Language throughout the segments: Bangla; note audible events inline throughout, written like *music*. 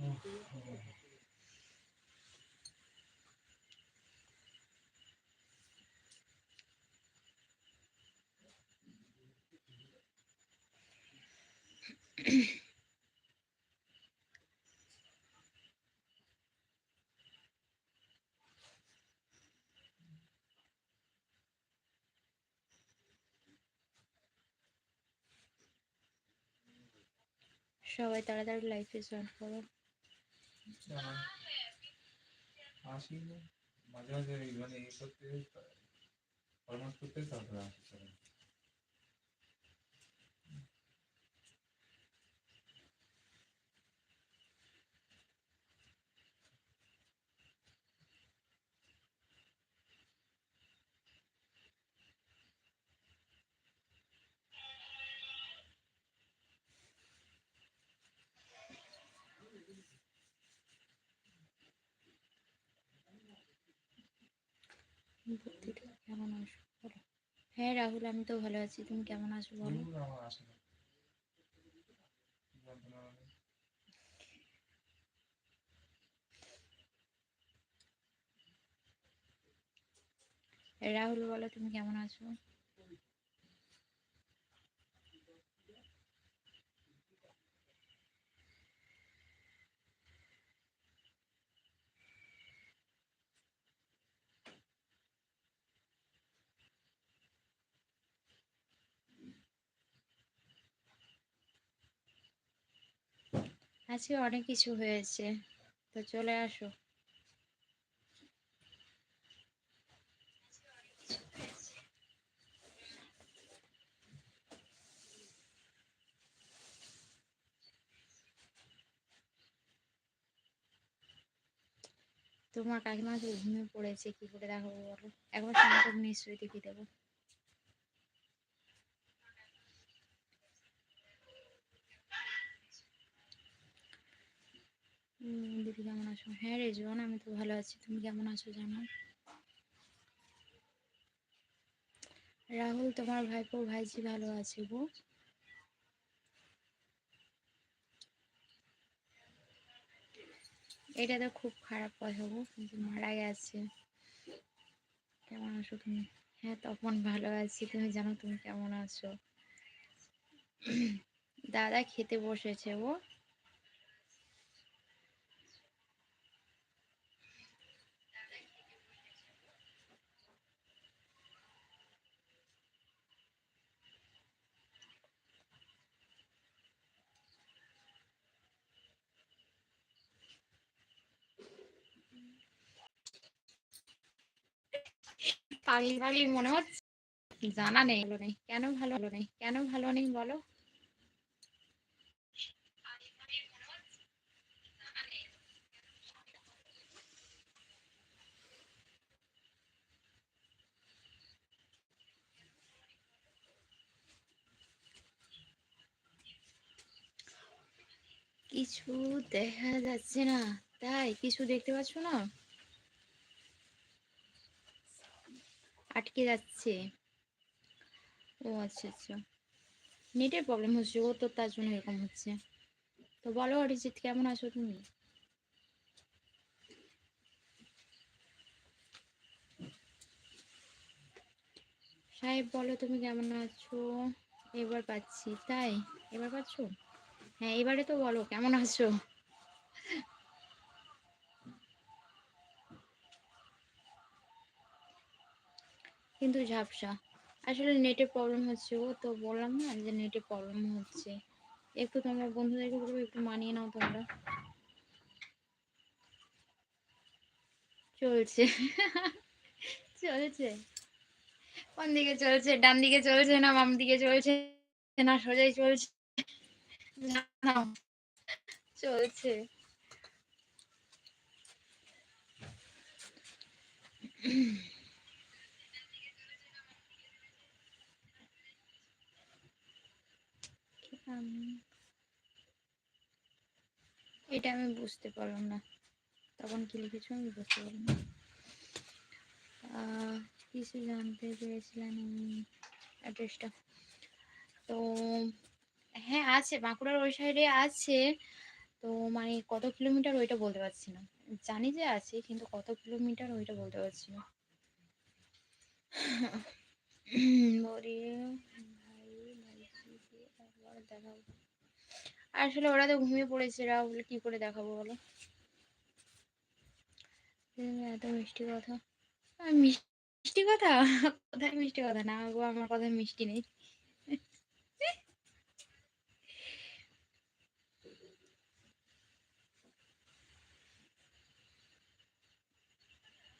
Oh, oh. সবাই তাড়াতাড়ি লাইফে জয়েন করো আসি মাঝে মাঝে মানে এই করতে ফরমাস করতে তারপরে আসি। বুদ্ধিটা কেমন আছো? বলো। হ্যাঁ রাহুল আমি তো ভালো আছি। তুমি কেমন আছো বলো? রাহুল বলো তুমি কেমন আছো? আজকে অনেক কিছু হয়েছে। তো চলে আসো। তোমার কাকিমা তো ঘুমিয়ে পড়েছে, কি করে দেখাবো বলো? একবার সঙ্গে নিশ্চয়ই দেখিয়ে দেবো। দিদি কেমন আছো? হ্যাঁ রে জোয়ান, আমি তো ভালো আছি। তুমি কেমন আছো জানো? রাহুল, তোমার ভাইপো, ভাইজি ভালো আছে গো। এটা তো খুব খারাপ কথা গো, কিন্তু মারা গেছে। কেমন আছো তুমি? হ্যাঁ তখন ভালো আছি। তুমি জানো তুমি কেমন আছো। দাদা খেতে বসেছে ও পাগলি পাগলি মনে হচ্ছে? জানা নেই, ভালো নেই। কেন ভালো ভালো নেই? কেন ভালো নেই বলো? কিছু দেখা যাচ্ছে না। তাই কিছু দেখতে পাচ্ছ না? আটকে যাচ্ছে। ও আচ্ছা আচ্ছা। নেটের প্রবলেম হচ্ছে, ও তো তার জন্য এরকম হচ্ছে। তো বলো, অরিজিৎ, কেমন আছো তুমি? সাহেব, বলো তুমি কেমন আছো? এবার পাচ্ছি, তাই? এবার পাচ্ছো? হ্যাঁ এবারে তো বলো, কেমন আছো? কিন্তু ঝাপসা। আসলে নেটের প্রবলেম হচ্ছে ও তো বললাম না যে নেটের প্রবলেম হচ্ছে। একটু তোমরা বন্ধুদেরকে বলব একটু মানিয়ে নাও তোমরা। চলছে। চলছে। কোন দিকে চলছে? ডান দিকে চলছে না বাম দিকে চলছে না সোজাই চলছে? না চলছে। উম, এটা আমি বুঝতে পারলাম না। তখন কি লিখেছো? আমি বুঝতে পারলাম না। কিছু জানতে পেরেছিলেন অ্যাড্রেসটা তো হ্যাঁ আছে। বাঁকুড়ার ওই সাইডে আছে। তো মানে কত কিলোমিটার ওইটা বলতে পারছি না। জানি যে আছে, কিন্তু কত কিলোমিটার ওইটা বলতে পারছি না। দেখাবো। আসলে ওরা তো ঘুমিয়ে পড়েছে রাহুল কি করে দেখাবো বলো? এত মিষ্টি কথা। মিষ্টি কথা? কোথায় মিষ্টি কথা? না গো, আমার কথায় মিষ্টি নেই।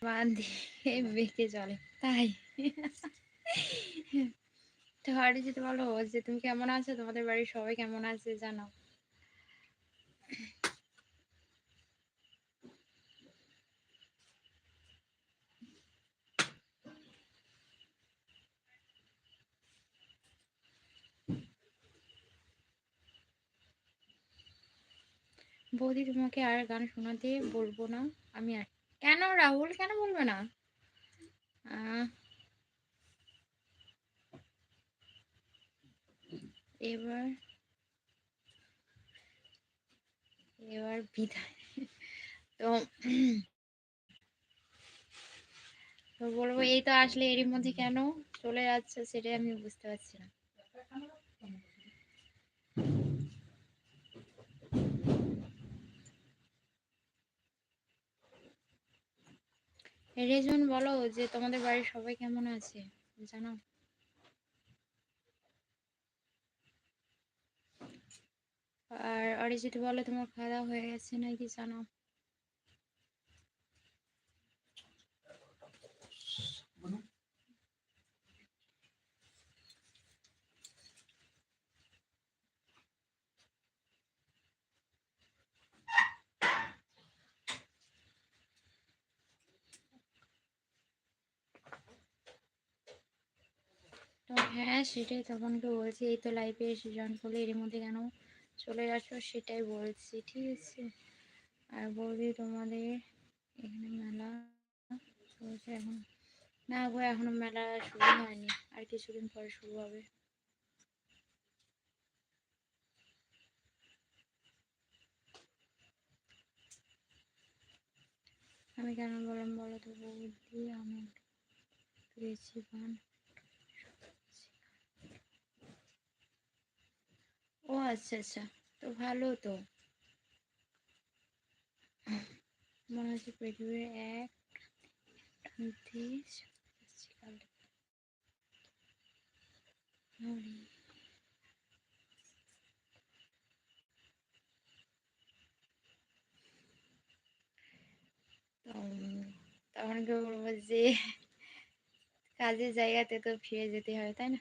বাদ দিয়ে বেঁকে চলে, তাই। বাড়ি যেতে বলো যে, তুমি কেমন আছো? তোমাদের বাড়ির সবাই কেমন আছে? জানাও বৌদি, তোমাকে আর গান শোনাতে বলব না। আমি আর কেন রাহুল? কেন বলবে না? এবার এবার বিদায়। তো তো বলব, এই তো আসলে এরই মধ্যে কেন চলে যাচ্ছে সেটাই আমি বুঝতে পারছি না। রেজন বলো যে তোমাদের বাড়ির সবাই কেমন আছে? জানাও আর অরিজিৎ বলো তোমার খাওয়া দাওয়া হয়ে গেছে নাকি জানো হ্যাঁ সেটাই তখনকে বলছি, এই তো লাইফে এসে জয়েন করলে এর মধ্যে কেন চলে যাচ্ছ সেটাই বলছি, ঠিক আছে? আর বৌদি তোমাদের এখানে মেলা চলছে এখন। না গো, এখনও মেলা শুরু হয়নি, আর কিছুদিন পরে শুরু হবে। আমি কেন বললাম বলো তো বৌদি, আমি পেয়েছি গান ও আচ্ছা আচ্ছা। তো ভালো তো। মনে হচ্ছে পৃথিবীর এক তখন কেউ বলব যে কাজের জায়গাতে তো ফিরে যেতে হয়, তাই না?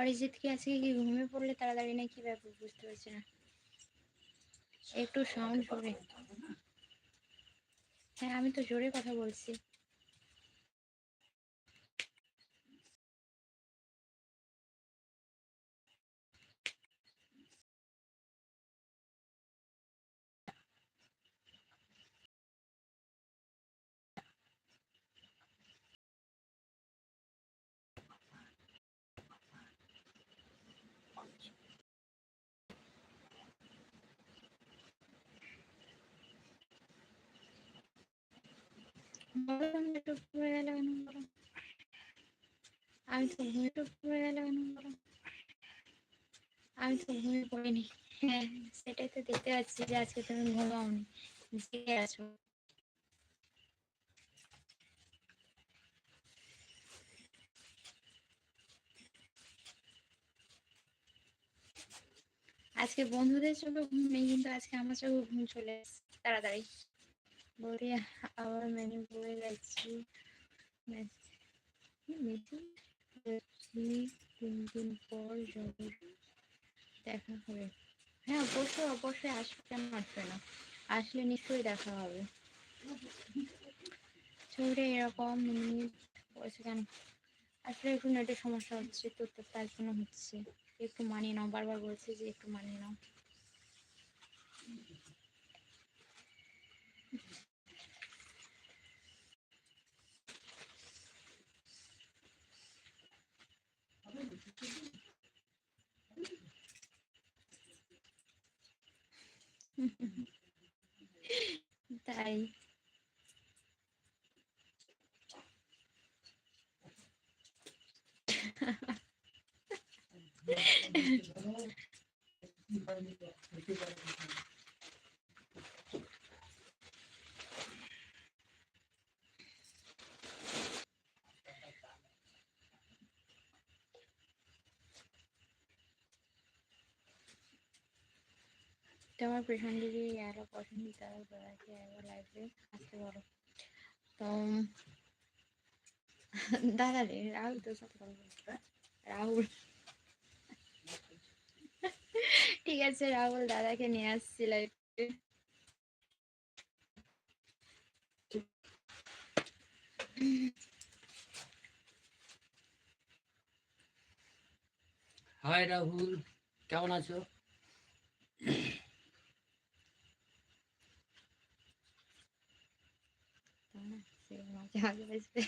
অরিজিৎ কি আজকে কি ঘুমিয়ে পড়লে তাড়াতাড়ি না কি ব্যাপার বুঝতে পারছি না। একটু সাউন্ড করে হ্যাঁ আমি তো জোরে কথা বলছি বলো তুমি আমি তো ঘুমিয়ে পড়িনি সেটাই তো দেখতে পাচ্ছি যে আজকে তুমি ঘুমাওনি জেগে আছো আজকে বন্ধুদের চোখে ঘুম নেই, কিন্তু আজকে আমার চোখে ঘুম চলে তাড়াতাড়ি। বলি, আবার মেনু বলে যাচ্ছি। তিন দিন পর যাবে দেখা হবে। হ্যাঁ অবশ্যই অবশ্যই আসবে কেন আসবে না আসলে নিশ্চয়ই দেখা হবে। ছবিটা এরকম বলছে কেন? আসলে একটু নেটের সমস্যা হচ্ছে তো তার জন্য হচ্ছে। একটু মানিয়ে নাও, বারবার বলছে যে একটু মানিয়ে নাও। *laughs* tại Thank *laughs* *laughs* you. তাই তোমার প্রশান্তিকে এরা পছন্দ তারা দাদাকে একবার লাইভে আসতে বলো তো, দাদা রে, রাহুল তোর সাথে কথা রাহুল। ঠিক আছে, রাহুল দাদাকে নিয়ে আসছি লাইভে হাই রাহুল কেমন আছো? না সে মাঝে মাঝে আসবে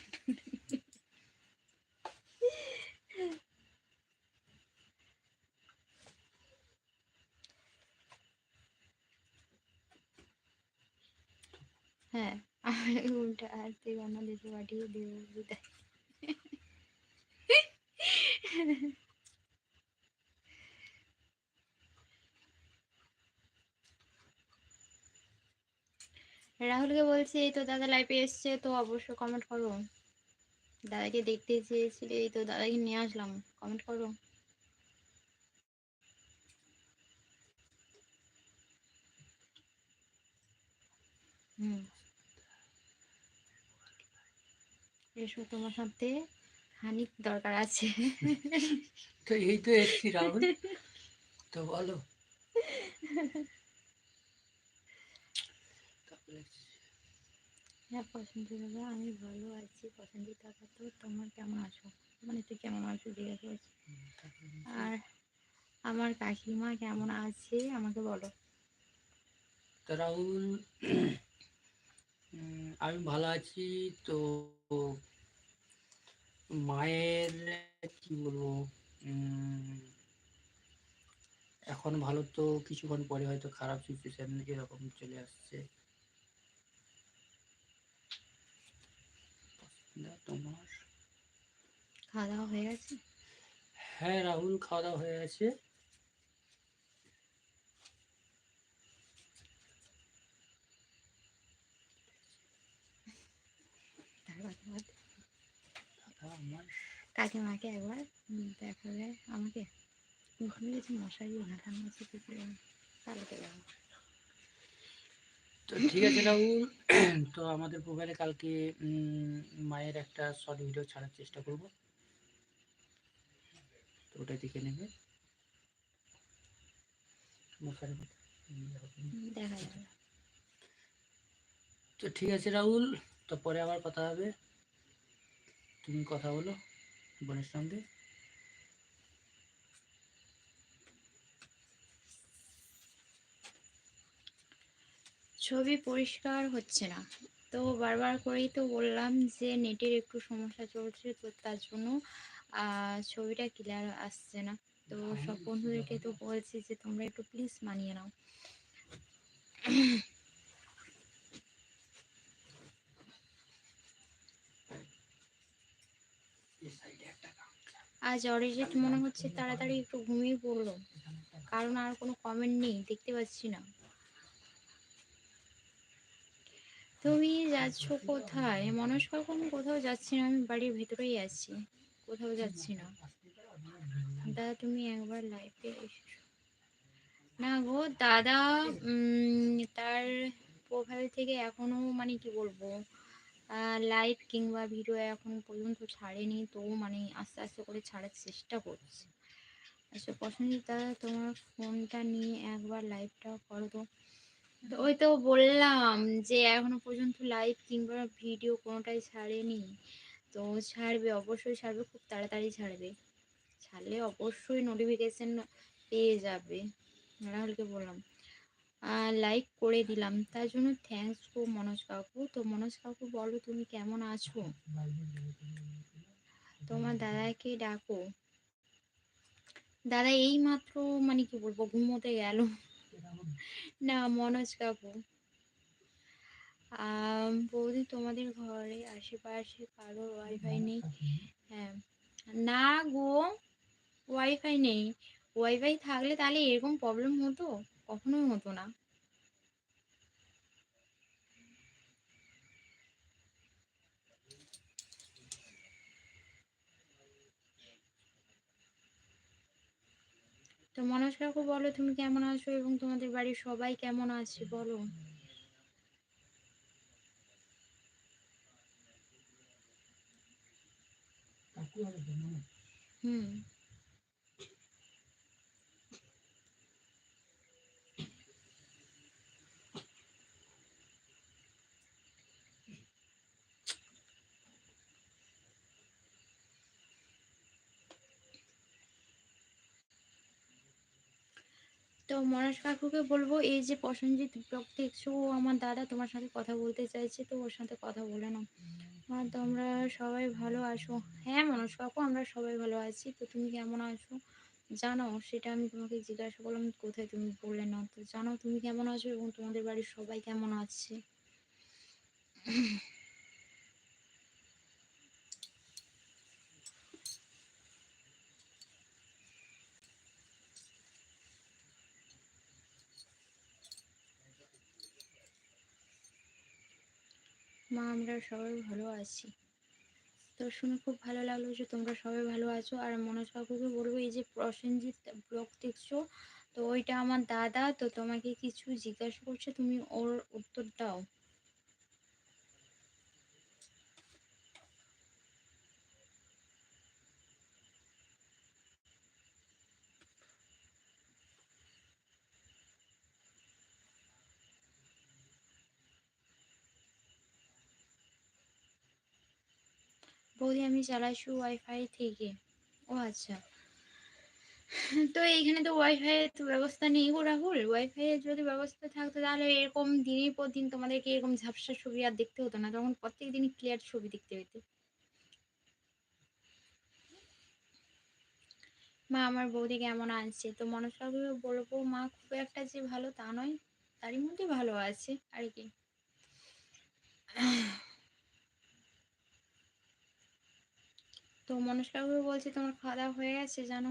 হ্যাঁ আমি উল্টা হাত থেকে অন্য দেশে পাঠিয়ে দেবো বিদায় রাহুলকে বলছি এই তো দাদা লাইফে এসছে তো অবশ্যই কমেন্ট করো। দাদাকে দেখতে চেয়েছিলে এই তো দাদাকে নিয়ে আসলাম। কমেন্ট করো। এসো তোমার সাথে খানিক দরকার আছে। তো এই তো এসছি রাহুল তো বলো। *laughs* হ্যাঁ পছন্দ দাদা আমি ভালো আছি। পছন্দ দাদা তো তোমার কেমন আছো মানে তুই কেমন আছো? জিজ্ঞাসা করছি আর আমার কাকিমা কেমন আছে? আমাকে বলো। তো রাহুল আমি ভালো আছি। তো মায়ের, কি বলব এখন ভালো তো কিছুক্ষণ পরে হয়তো খারাপ সিচুয়েশন এরকম চলে আসছে। তোমার? খাওয়া দাওয়া হয়ে গেছে? হ্যাঁ রাহুল খাওয়া দাওয়া হয়ে গেছে। কাকিমাকে একবার দেখাবে আমাকে। ঘুমিয়ে গেছে মশারি আছে কিছু কালকে যাব। তো ঠিক আছে রাহুল তো আমাদের প্রোফাইলে কালকে মায়ের একটা শর্ট ভিডিও ছাড়ার চেষ্টা করব। তো ওটা দেখে নেবে। তো ঠিক আছে রাহুল তো পরে আবার কথা হবে। তুমি কথা বলো বোনের সঙ্গে। ছবি পরিষ্কার হচ্ছে না। তো বারবার করেই তো বললাম যে নেটের একটু সমস্যা চলছে তো তার জন্য ছবিটা ক্লিয়ার আসছে না। তো সব বন্ধুদেরকে তো বলছি যে তোমরা একটু প্লিজ মানিয়ে নাও। আজ অরিজিৎ মনে হচ্ছে তাড়াতাড়ি একটু ঘুমিয়ে পড়ল। কারণ আর কোনো কমেন্ট নেই দেখতে পাচ্ছি না। তুমি যাচ্ছ কোথায়? মনোজ আমি কোথাও যাচ্ছি না, আমি বাড়ির ভিতরেই আছি। কোথাও যাচ্ছি না। দাদা, তুমি একবার লাইভে এসেছ। না গো, দাদা তার প্রোফাইল থেকে এখনও মানে কি বলব লাইভ কিংবা ভিডিও এখন পর্যন্ত ছাড়েনি, তো মানে আস্তে আস্তে করে ছাড়ার চেষ্টা করছে। আচ্ছা পছন্দ দাদা তোমার ফোনটা নিয়ে একবার লাইভটা করো তো। ওই তো বললাম যে এখনও পর্যন্ত লাইভ কিংবা ভিডিও কোনোটাই ছাড়েনি। তো ছাড়বে, অবশ্যই ছাড়বে, খুব তাড়াতাড়ি ছাড়বে। ছাড়লে অবশ্যই নোটিফিকেশন পেয়ে যাবে রাহুলকে বললাম। লাইক করে দিলাম, তার জন্য থ্যাংকস গো মনোজ কাকু। তো মনোজ কাকু বলো, তুমি কেমন আছো? তোমার দাদাকে ডাকো। দাদা এই মাত্র মানে কি বলব, ঘুমোতে গেল। না, মনোজ কাকু বৌদি তোমাদের ঘরে, আশেপাশে কারোর ওয়াইফাই নেই। হ্যাঁ। না গো ওয়াইফাই নেই। ওয়াইফাই থাকলে তাহলে এরকম প্রবলেম হতো? কখনোই হতো না। তো মনোজ কাকু বলো তুমি কেমন আছো এবং তোমাদের বাড়ির সবাই কেমন আছে বলো? হুম। তো মনোজ কাকুকে বলব, এই যে প্রসেনজিৎ দেখছ ও আমার দাদা তোমার সাথে কথা বলতে চাইছে, তো ওর সাথে কথা বলে নাও। তোমরা সবাই ভালো আছো? হ্যাঁ মনোজ কাকু, আমরা সবাই ভালো আছি। তো তুমি কেমন আছো? জানো, সেটা আমি তোমাকে জিজ্ঞাসা করলাম, কোথায় তুমি বললে না তো জানো তুমি কেমন আছো এবং তোমাদের বাড়ির সবাই কেমন আছে? মা আমরা সবাই ভালো আছি। তো শুনে খুব ভালো লাগল যে তোমরা সবাই ভালো আছো। আর মনোজ কাকুকে বলব, এই যে প্রসেনজিৎ ব্লগ দেখছ, তো ওইটা আমার দাদা, তো তোমাকে কিছু জিজ্ঞাসা করছে, তুমি ওর উত্তর দাও। বৌদি আমি চালাইছি ওয়াইফাই থেকে। ও আচ্ছা। তো এইখানে তো ওয়াইফাই তো ব্যবস্থা নেই গো রাহুল। ওয়াইফাই এর যদি ব্যবস্থা থাকতো তাহলে এরকম দিনের পর দিন তোমাদেরকে এরকম ঝাপসা ছবি আর দেখতে হতো না। তখন প্রত্যেক দিনই ক্লিয়ার ছবি দেখতে পেতে মা, আমার বৌদি কেমন আছে? তো মনসাকে বলব মা খুব একটা যে ভালো তা নয়, তারই মধ্যে ভালো আছে। আর কি। তো মনোজ কাকু বলছে তোমার খাওয়া দাওয়া হয়ে গেছে জানো?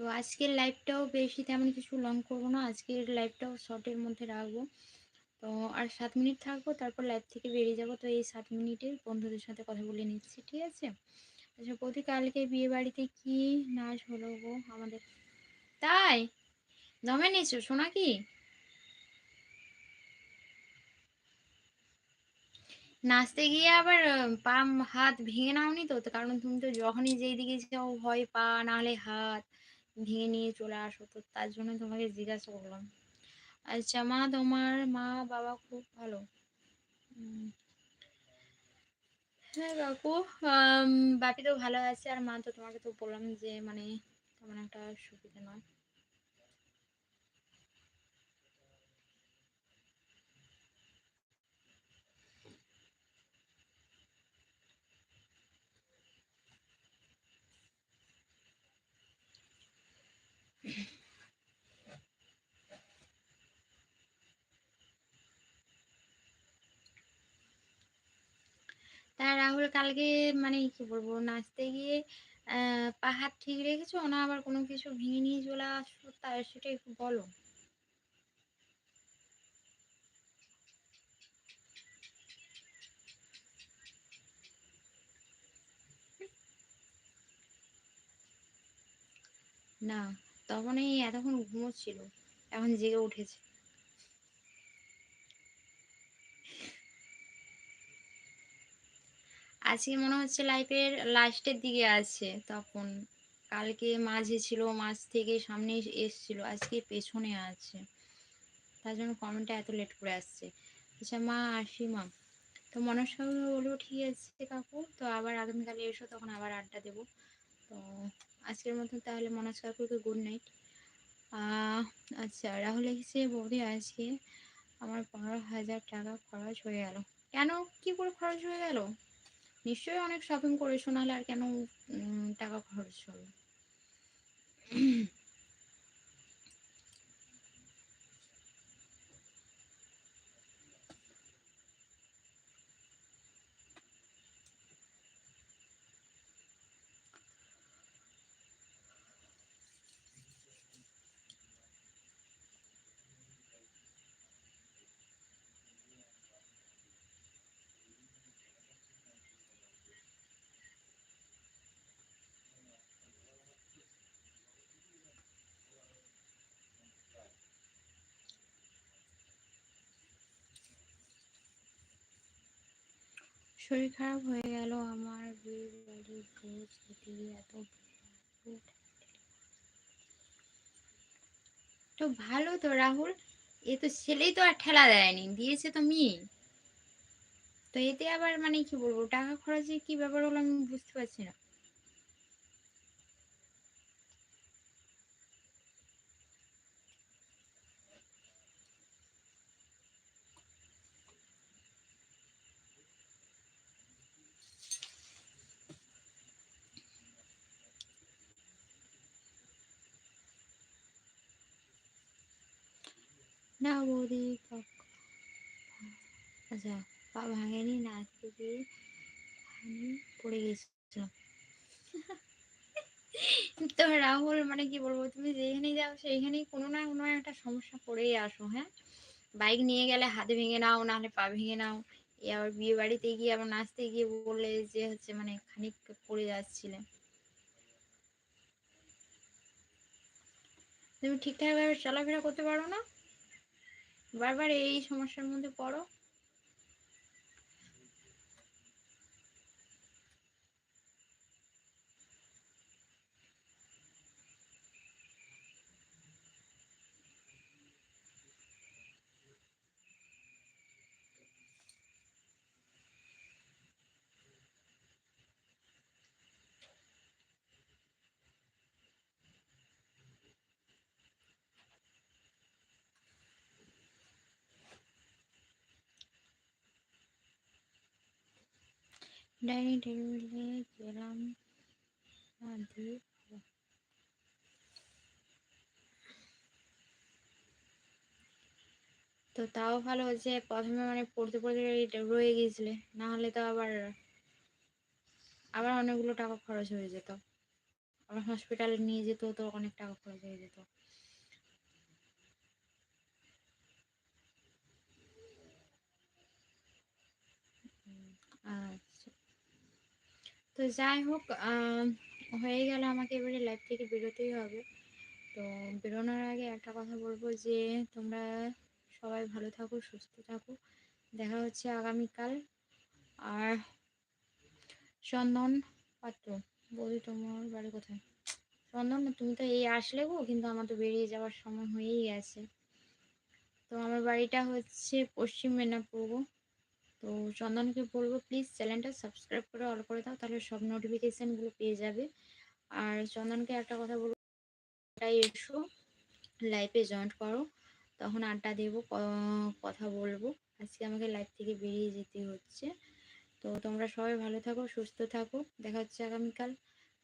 তো আজকের লাইভটাও বেশি তেমন কিছু লং করব না। আজকের লাইভটাও শর্টের মধ্যে রাখব। তো আর সাত মিনিট থাকব, তারপর লাইভ থেকে বেরিয়ে যাব। তো এই সাত মিনিটে বন্ধুদের সাথে কথা বলে নিচ্ছি, ঠিক আছে? আচ্ছা প্রতি কালকে বিয়ে বাড়িতে কি নাচ হলো গো আমাদের? তাই? দমে নিয়েছো শোনা কি? নাচতে গিয়ে আবার পা, হাত ভেঙে নাওনি তো? কারণ তুমি তো যখনই যেই দিকে যাও হয় পা নাহলে হাত। ভেঙে নিয়ে চলে আসো। তো তার জন্য তোমাকে জিজ্ঞাসা করলাম। আচ্ছা মা, তোমার মা বাবা খুব ভালো? হ্যাঁ কাকু বাপি তো ভালো আছে। আর মা তো তোমাকে তো বললাম যে মানে তেমন একটা সুবিধা নয়। রাহুল কালকে মানে কি বলব, নাচতে গিয়ে, আহ পা হাত ঠিক রেখেছো? না আবার কোনো কিছু ভেঙে নিয়ে চলে আসছো? তা সেটা একটু বলো। না তখন এই এতক্ষণ ঘুমোচ্ছিল, এখন জেগে উঠেছে। আজকে মনে হচ্ছে লাইফের লাস্টের দিকে আছে তখন। কালকে মাঝে ছিল, মাঝ থেকে সামনে এসছিল, আজকে পেছনে আছে। তার জন্য কমেন্টটা এত লেট করে আসছে। আচ্ছা মা আসি, মা। তো মনস্কাকে বলব ঠিক আছে কাকু, তো আবার আগামীকালে এসো, তখন আবার আড্ডা দেবো। তো আজকের মতন তাহলে মনোজ কাকুকে গুড নাইট আচ্ছা রাহুল এসে বৌদি, আজকে আমার পনেরো হাজার টাকা খরচ হয়ে গেল। কেন? কি করে খরচ হয়ে গেল? নিশ্চয়ই অনেক শপিং করে শোনালে আর কেন টাকা খরচ হবে? শরীর খারাপ হয়ে গেল, আমার বিয়ে তো ভালো তো রাহুল, এ তো ছেলেই তো আর ঠেলা দেয়নি, দিয়েছে তো মেয়ে। তো এতে আবার মানে কি বলব, টাকা খরচে কি ব্যাপার হলো আমি বুঝতে পারছি না বৌদি কাক- আচ্ছা ভাঙেনি নাচতে গিয়ে আমি পড়ে গেছিলাম। তো রাহুল মানে কি বলব, তুমি যেখানেই যাও, সেইখানেই কোনো না কোনো একটা সমস্যা পড়েই আসো হ্যাঁ? বাইক নিয়ে গেলে হাতে ভেঙে নাও নাহলে পা ভেঙে নাও। এ আবার বিয়ে বাড়িতে গিয়ে আবার নাচতে গিয়ে বললে যে হচ্ছে মানে খানিক পড়ে যাচ্ছিলে। তুমি ঠিকঠাক ভাবে চলাফেরা করতে পারো না? বারবার এই সমস্যার মধ্যে পড়ো। ডাইনিং টেবিলে গেলাম দিয়ে। তো তাও ভালো যে প্রথমে মানে পড়তে পড়তে রয়ে গিয়েছিলে, না হলে তো আবার আবার অনেকগুলো টাকা খরচ হয়ে যেত আবার হসপিটালে নিয়ে যেত তো অনেক টাকা খরচ হয়ে যেত আচ্ছা তো যাই হোক হয়ে গেল আমাকে এবারে লাইফ থেকে বেরোতেই হবে। তো বেরোনোর আগে একটা কথা বলব যে, তোমরা সবাই ভালো থাকো, সুস্থ থাকো। দেখা হচ্ছে আগামীকাল। আর চন্দন পাত্র বলি তোমার বাড়ি কোথায়? চন্দন, তুমি তো এই আসলে গো, কিন্তু আমার তো বেরিয়ে যাওয়ার সময় হয়েই গেছে। তো আমার বাড়িটা হচ্ছে পশ্চিম মেদিনীপুর। তো চন্দনকে বলব প্লিজ চ্যানেলটা সাবস্ক্রাইব করে অল করে দাও, তাহলে সব নোটিফিকেশানগুলো পেয়ে যাবে। আর চন্দনকে একটা কথা বলব তাই এসো লাইভে জয়েন করো, তখন আড্ডা দেবো কথা বলব। আজকে আমাকে লাইভ থেকে বেরিয়ে যেতে হচ্ছে। তো তোমরা সবাই ভালো থাকো, সুস্থ থাকো, দেখা হচ্ছে আগামীকাল।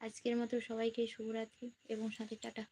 আজকের মতো সবাইকে শুভরাত্রি এবং সাথে টাটা।